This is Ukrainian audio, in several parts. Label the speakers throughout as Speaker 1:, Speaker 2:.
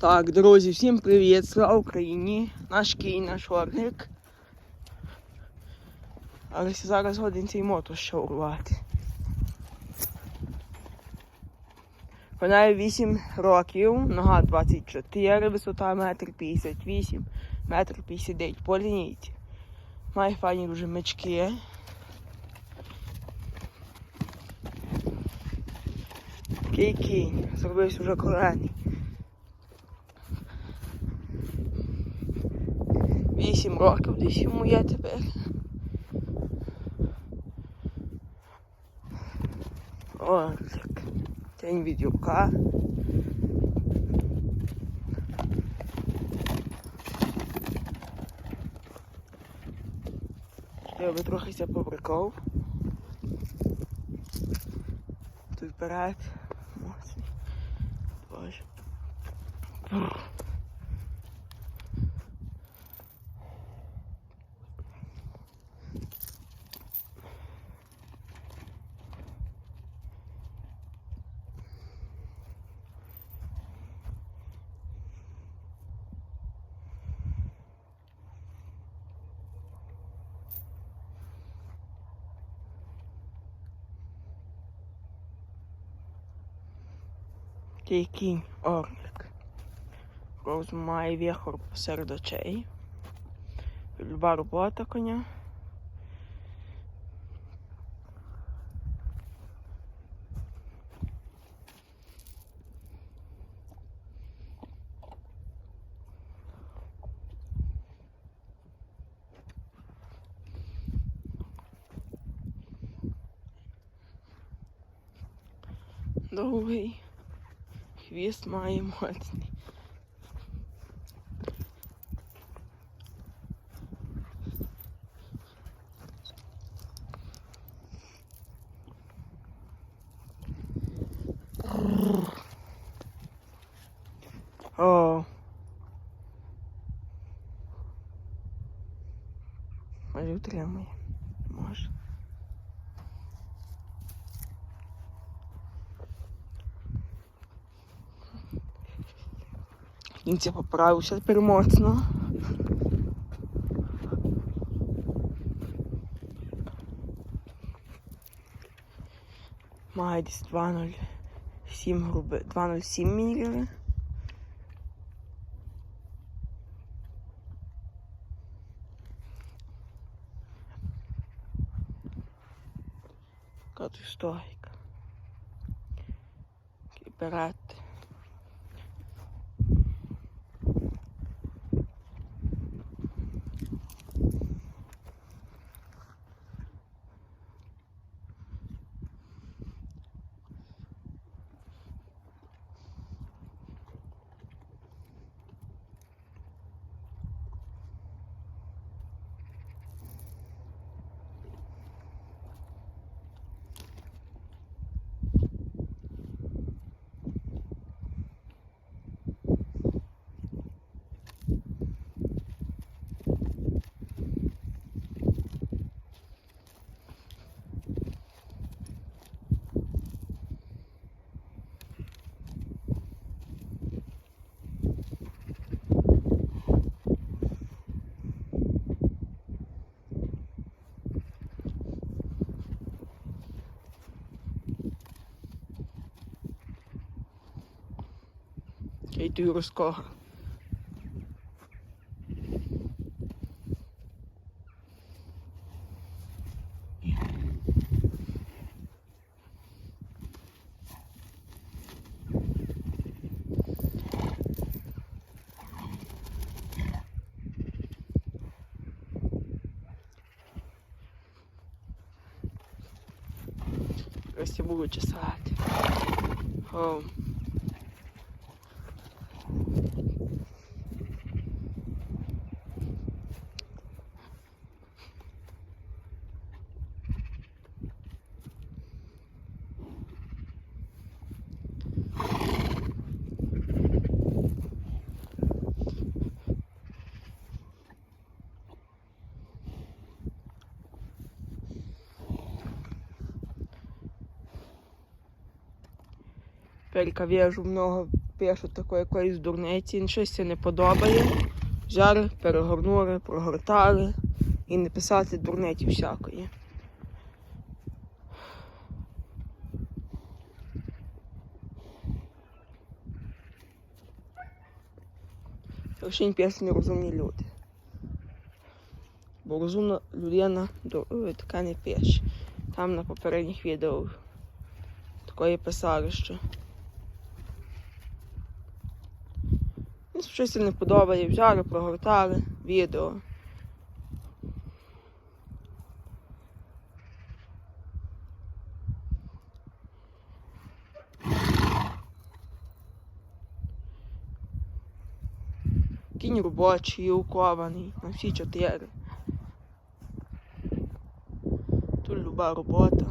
Speaker 1: Так, друзі, всім привіт! Слава Україні! Наш кінь, наш орлик. Але зараз годин цей мотор ще урвати. Вона 8 років, нога 24, висота 1,58 м, 1,59 м по лінійці. Має файні дуже мечки. Такий кінь, зробився вже колений. Років десь йому є тепер. О, так. Тень від юка. Я би трохи ся побрикав. Тут вперед. Боже. Такий кінь орлик. Розмає віхор посеред очей. Люба робота коня. Довгий. Хвіст має моцний. О. Може утримає. Може. Кінця поправився тепер моцно. Десь 2,07 груби, 2,07 міряли. Кату стойка. Я йду юрського. Ось я буду чесати. Пелька вяжу много пишуть такої якоїсь дурниці, щось це не подобає. Взяли, перегорнули, прогортали і не писати дурниці всякої. Лише п'єс нерозумні люди. Бо розумна людина е, така не пише. Там на попередніх відео такої писали, що Ну, щось не подобає, взяли, прогортали відео. Кінь робочий, укований на всі чотири. Тут люба робота.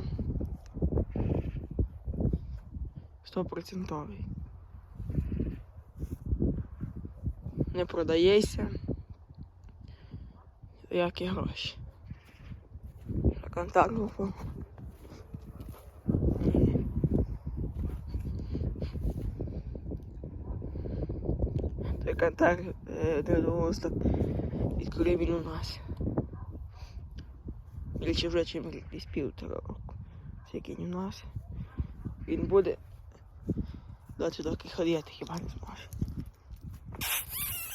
Speaker 1: Стопроцентовий. Не продається. Які гроші. А контакту. Ні. Той контакт е, 90 відкрив він у нас. Більше вже чим десь півтора року. Який у нас. Він буде дати доки ходити хіба не зможе.